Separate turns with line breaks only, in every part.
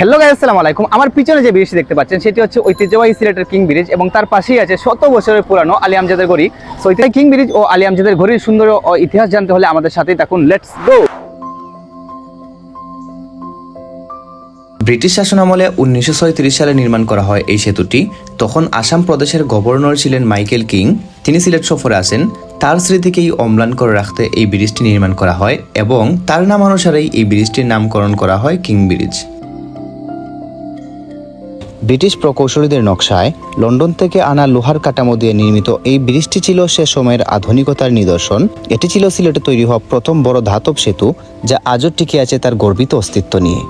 Hello guys আসসালামু আলাইকুম। আমার পিছনে যে ব্রিজটি দেখতে পাচ্ছেন, সেটি হচ্ছে ঐতিহ্যবাহী সিলেটের কিং ব্রিজ এবং তার পাশেই আছে শত বছরের পুরানো আলী আমজাদের গড়ি। সো ঐতিহ্য কিং ব্রিজ ও আলী আমজাদের গড়ির সুন্দর ও ইতিহাস জানতে হলে আমাদের সাথেই থাকুন। লেটস গো
ব্রিটিশ শাসনামলে উনিশশো সালে নির্মাণ করা হয় এই সেতুটি। তখন আসাম প্রদেশের গভর্নর ছিলেন মাইকেল কিং। তিনি সিলেট সফরে আসেন। তার স্মৃতিকেই অম্লান করে রাখতে এই ব্রিজটি নির্মাণ করা হয় এবং তার নাম অনুসারেই এই ব্রিজটির নামকরণ করা হয় কিং ব্রিজ ব্রিটিশ প্রকৌশলীদের নকশায় লন্ডন থেকে আনা লোহার কাঠামো দিয়ে নির্মিত এই ব্রিজটি ছিল সে সময়ের আধুনিকতার নিদর্শন। এটি ছিল সিলেটে তৈরি হওয়া প্রথম বড় ধাতব সেতু, যা আজও টিকে আছে তার গর্বিত অস্তিত্ব নিয়ে।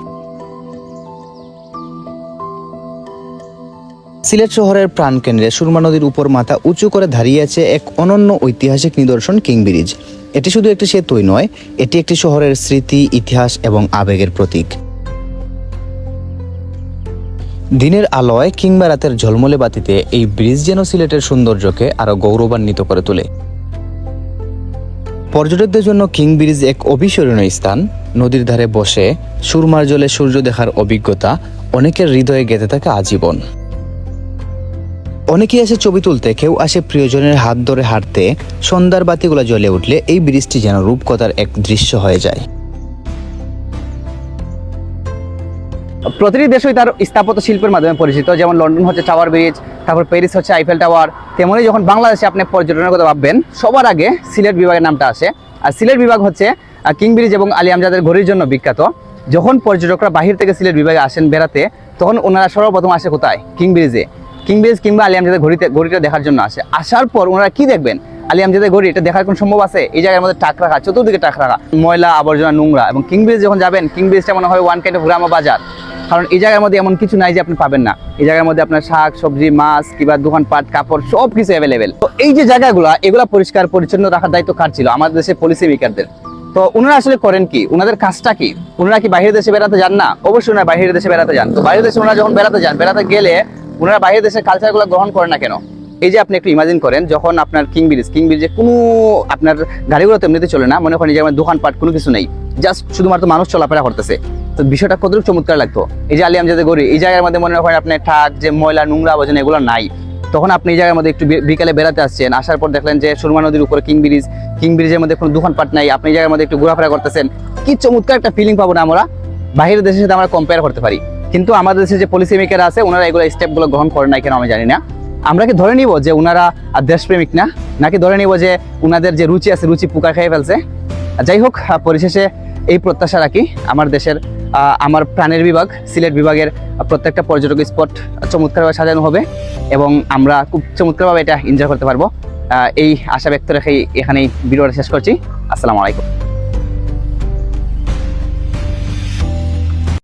সিলেট শহরের প্রাণকেন্দ্রে সুরমা নদীর উপর মাথা উঁচু করে দাঁড়িয়ে আছে এক অনন্য ঐতিহাসিক নিদর্শন কিং ব্রিজ এটি শুধু একটি সেতুই নয়, এটি একটি শহরের স্মৃতি, ইতিহাস এবং আবেগের প্রতীক। দিনের আলোয় কিংবা রাতের ঝলমলে বাতিতে এই ব্রিজ যেন সিলেটের সৌন্দর্যকে আরও গৌরবান্বিত করে তোলে। পর্যটকদের জন্য কিং ব্রিজ এক অবিস্মরণীয় স্থান। নদীর ধারে বসে সুরমার জলে সূর্য দেখার অভিজ্ঞতা অনেকের হৃদয়ে গেঁথে থাকে আজীবন। অনেকেই আসে ছবি তুলতে, কেউ আসে প্রিয়জনের হাত ধরে হাঁটতে, সন্ধ্যার বাতিগুলো জ্বলে উঠলে এই ব্রিজটি যেন রূপকথার এক দৃশ্য হয়ে যায়।
প্রতিটি দেশই তার স্থাপত্য শিল্পের মাধ্যমে পরিচিত, যেমন লন্ডন হচ্ছে টাওয়ার ব্রিজ তারপর প্যারিস হচ্ছে আইফেল টাওয়ার তেমনি যখন বাংলাদেশে আপনি পর্যটনের কথা ভাববেন, সবার আগে সিলেট বিভাগের নামটা আসে। আর সিলেট বিভাগ হচ্ছে কিং ব্রিজ এবং আলী আমজাদের ঘড়ির জন্য বিখ্যাত। যখন পর্যটকরা বাহির থেকে সিলেট বিভাগে আসেন বেড়াতে, তখন ওনারা সর্বপ্রথম আসে কোথায়? কিং ব্রিজে কিং ব্রিজ কিংবা আলী আমজাদের ঘড়িতে ঘড়িটা দেখার জন্য আসে। আসার পর ওনারা কি দেখবেন? আলী আমজাদের ঘড়ি, এটা দেখার কোনো সম্ভব আছে? এই জায়গার মধ্যে টাক রাখা, চতুর্দিকে টাক রাখা। ময়লা, আবর্জনা, নোংরা এবং কিং ব্রিজ যখন যাবেন কিং ব্রিজটা মনে হয় ওয়ান কাইন্ড অফ গ্রাম বাজার। কারণ এই জায়গার মধ্যে এমন কিছু নাই যে আপনি পাবেন না। এই জায়গার মধ্যে আপনার শাক, সবজি, মাছ কিংবা দোকানপাট, কাপড় সব কিছু অ্যাভেলেবেল তো এই যে জায়গাগুলো, এগুলো পরিষ্কার, পরিচ্ছন্ন রাখার দায়িত্ব কার ছিল? আমাদের দেশের পলিসি মেকারদের তো ওনারা আসলে করেন কি? ওনাদের কাজটা কি? ওনারা কি বাইরের দেশে বেড়াতে যান না? অবশ্যই ওনারা বাইরের দেশে বেড়াতে যান। তো বাইরের দেশে ওনারা যখন বেড়াতে যান, বেড়াতে গেলে ওনারা বাইরের দেশের কালচারগুলো গ্রহণ করে না কেন? এই যে আপনি একটু ইমাজিন করেন, যখন আপনার কিং ব্রিজ কিং ব্রিজে কোনো আপনার গাড়িগুলো তো এমনিতে চলে না, মনে করেন যে আমার দোকানপাট কোনো কিছু নেই জাস্ট শুধুমাত্র মানুষ চলাফেরা করতেছে। তো বিষয়টা কতটুকু চমৎকার লাগতো? এই যে আলিয়াম যাতে গড়ি এই জায়গার মধ্যে মনে করেন আপনি ঠাক, যে ময়লা, নোংরা আবর্জনা, এগুলো নাই। তখন আপনি এই জায়গার মধ্যে একটু বিকালে বেড়াতে আসছেন, আসার পর দেখলেন যে সুরমা নদীর উপরে কিং ব্রিজ কিং ব্রিজের মধ্যে কোনো দোকানপাট নাই, আপনি এই জায়গার মধ্যে একটু ঘোরাফেরা করতেছেন। কি চমৎকার একটা ফিলিং পাবো না আমরা? বাইরের দেশের সাথে আমরা কম্পেয়ার করতে পারি। কিন্তু আমাদের দেশে যে পলিসি মেকার আছে, ওনারা এগুলো স্টেপগুলো গ্রহণ করেন নাই কেন আমি জানি না। আমরা কি ধরে নিব যে ওনারা দেশপ্রেমিক না? নাকি ধরে নিব যে ওনাদের যে রুচি আছে, রুচি পোকা খেয়ে ফেলছে? যাই হোক পরিশেষে এই প্রত্যাশা রাখি, আমার দেশের আমার প্রাণের বিভাগ, সিলেট বিভাগের প্রত্যেকটা পর্যটক স্পট চমৎকারভাবে সাজানো হবে এবং আমরা খুব চমৎকারভাবে এটা এনজয় করতে পারব। এই আশা ব্যক্ত রেখেই এখানেই ভিডিওটা শেষ করছি। আসসালামু আলাইকুম।